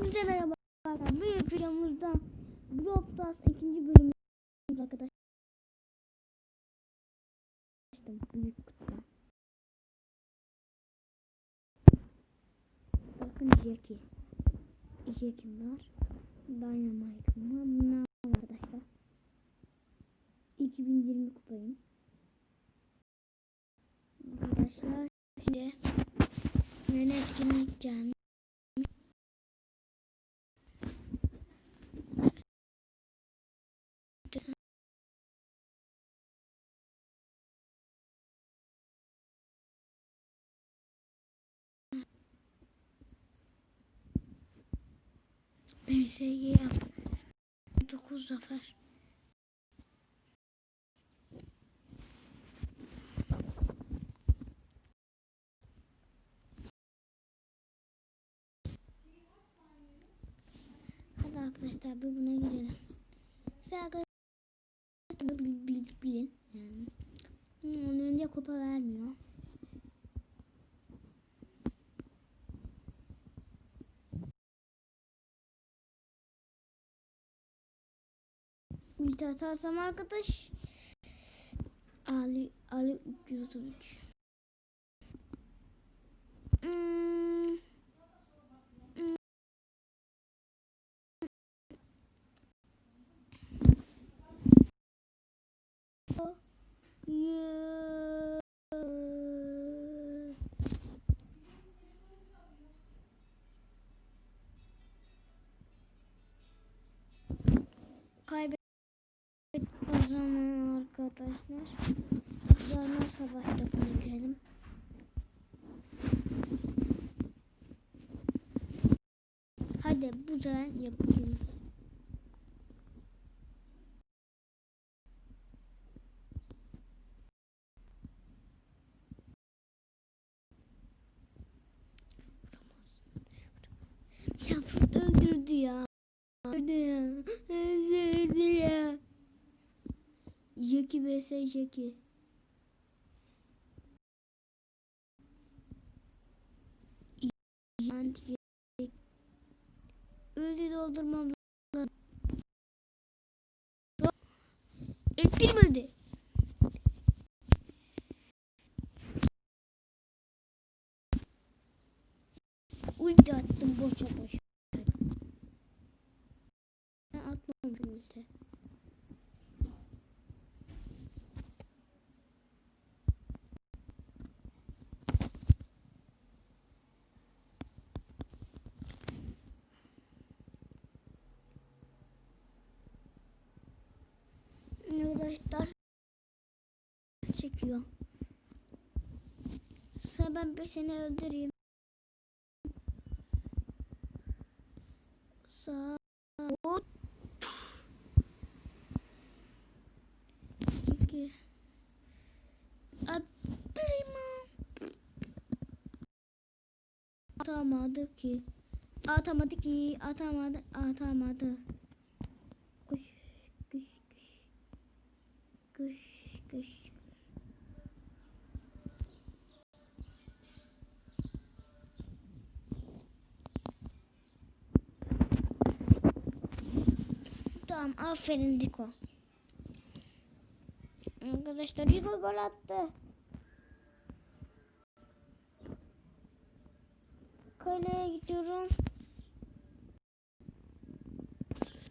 Hepinize merhaba. Büyük videomuzda Stars ikinci bölümümüz arkadaşlar. Büyük kutu. Bakın Jackie. Jackie'm var. Dynamite'ım var. Bunlar var arkadaşlar. 2020 kupayım. Arkadaşlar şimdi yeni etkinlik. DSG yap. 9 zafer. Hadi arkadaşlar bir buna girelim. Ve arkadaşlar bil, bil, bilin. Yani. Hmm, Onun önce kupa vermiyor. Ulti atarsam arkadaş Ali Ali 333 Hmm. Hmm. Yeah. Arkadaşlar Zorlar savaş takımı girelim. Hadi bu sefer yapacağım. Ya burada öldürdü ya. Öldürdü ya. Öldürdü ya. Jackie vs Jackie. Öldü doldurmam lazım. Öldürmedi. Ulti attım boşa boşa. Atmamışım ulti. Arkadaşlar çekiyor. Sen ben bir seni öldüreyim. Sağ ol. İki. Prima. Atamadı ki. Atamadı ki. Atamadı. Atamadı. Tamam aferin Diko. Arkadaşlar Diko gol attı. Kaleye gidiyorum.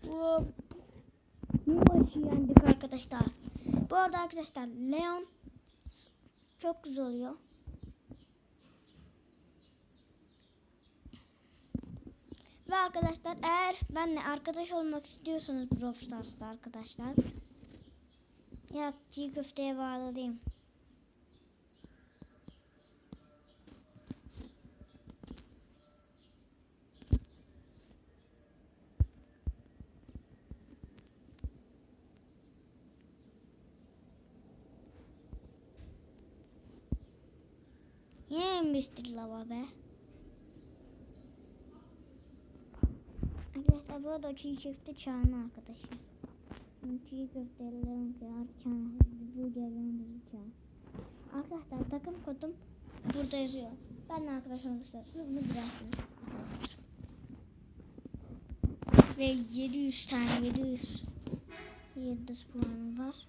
Hop. Bu maçı yendik arkadaşlar. Bu arada arkadaşlar Leon çok güzel oluyor. Ve arkadaşlar eğer benimle arkadaş olmak istiyorsanız Brawl arkadaşlar. Ya çiğ köfteye bağladayım. Yine Mr. Lava be. Arkadaşlar bu arada çiğ köfte çağını arkadaşlar. Çiğ köftelerin çağını, burgerlerin çağını. Arkadaşlar takım kodum burada yazıyor. Ben arkadaş olmak isterseniz bunu bilirsiniz. Ve 700 tane 700 700 puanı var.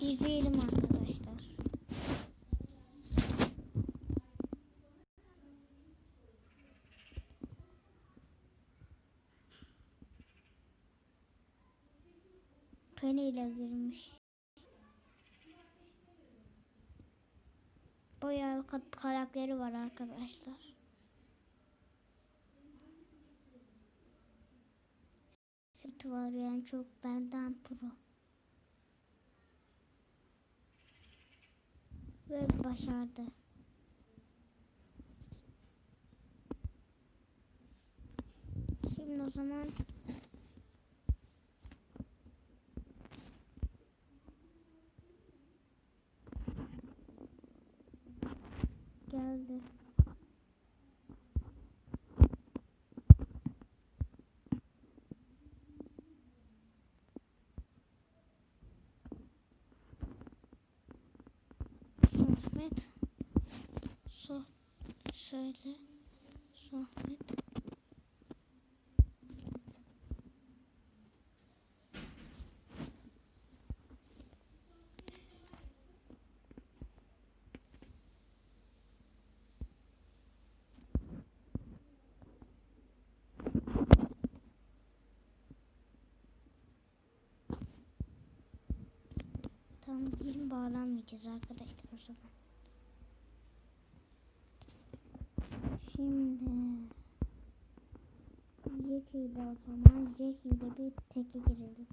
İzleyelim arkadaşlar. Penny ile girmiş. Bayağı ka- karakteri var arkadaşlar. Sırtı var yani çok benden pro. Ve başardı. Şimdi o zaman Sohbet. So söyle. Sohbet. Tamam gelin bağlanmayacağız arkadaşlar o zaman. Şimdi Jackie ile o zaman Jackie ile bir teke girelim.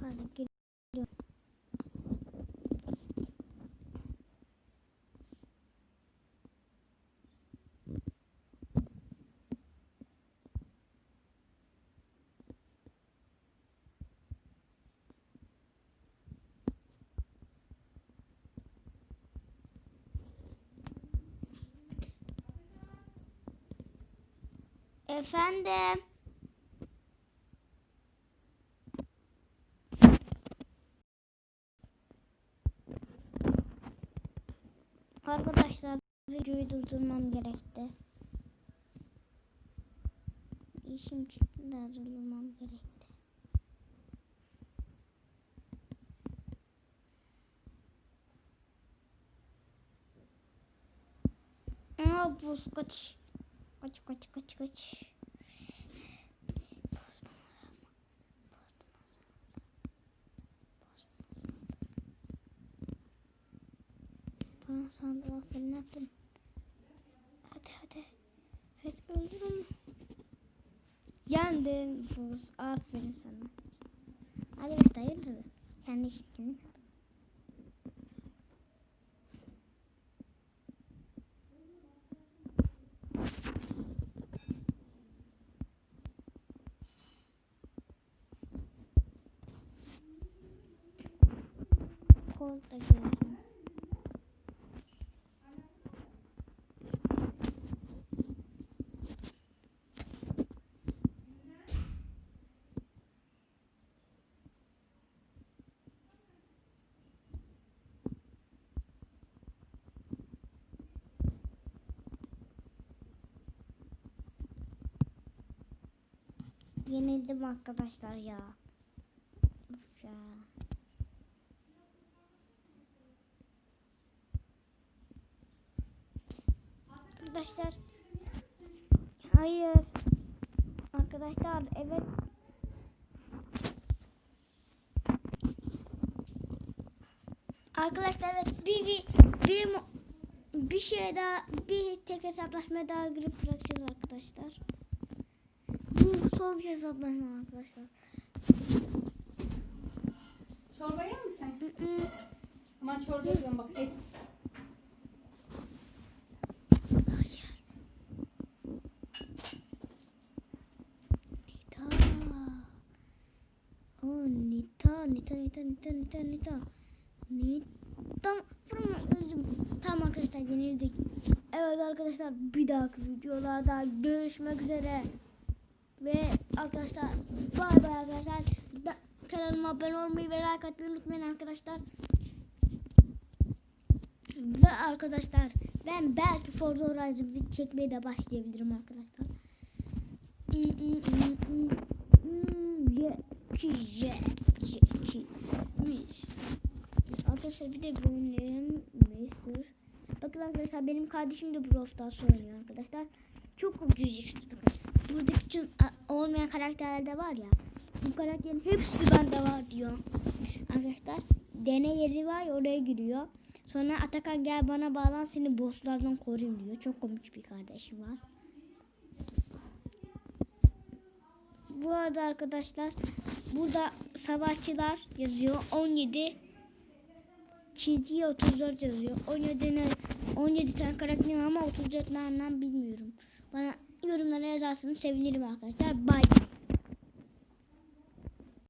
Hadi giriyorum. Efendim. Arkadaşlar videoyu durdurmam gerekti. İşim çıktı da durdurmam gerekti. Aa buz kaç. Kaç kaç kaç kaç. Bana ben ne yaptım? Hadi hadi. Hadi öldür onu. Yendin buz. Aferin sana. Hadi hayırdır. Kendi işini. Yenildim arkadaşlar ya. Ya. Arkadaşlar. Hayır. Arkadaşlar evet. Arkadaşlar evet bir bir bir, bir şey daha bir tek hesaplaşma daha girip bırakacağız arkadaşlar. Son bir hesaplaşma arkadaşlar. Çorba yer misin? Hı hı. Aman çorba yapıyorum bak. Et. Hayır. Nita. Oh Nita, Nita, Nita, Nita, Nita, Nita. Nita. Fırma özüm. Tamam arkadaşlar yenildik. Evet arkadaşlar bir dahaki videolarda görüşmek üzere. Ve arkadaşlar bay bay arkadaşlar. Da, kanalıma abone olmayı ve like atmayı unutmayın arkadaşlar. Ve arkadaşlar ben belki Forza Horizon çekmeye de başlayabilirim arkadaşlar. Jeki Jeki Mis. Arkadaşlar bir de benim Mr. Bakın arkadaşlar benim kardeşim de Brawl Stars oynuyor arkadaşlar. Çok göreceksiniz bakın. Buradaki a, olmayan karakterler de var ya. Bu karakterin hepsi bende var diyor. Arkadaşlar deney yeri var ya oraya giriyor. Sonra Atakan gel bana bağlan seni bosslardan koruyayım diyor. Çok komik bir kardeşim var. Bu arada arkadaşlar burada savaşçılar yazıyor. 17 çizgi 34 yazıyor. 17 ne? 17 tane karakterim ama 34 ne anlam bilmiyorum. Bana yorumlara yazarsanız sevinirim arkadaşlar. Bye.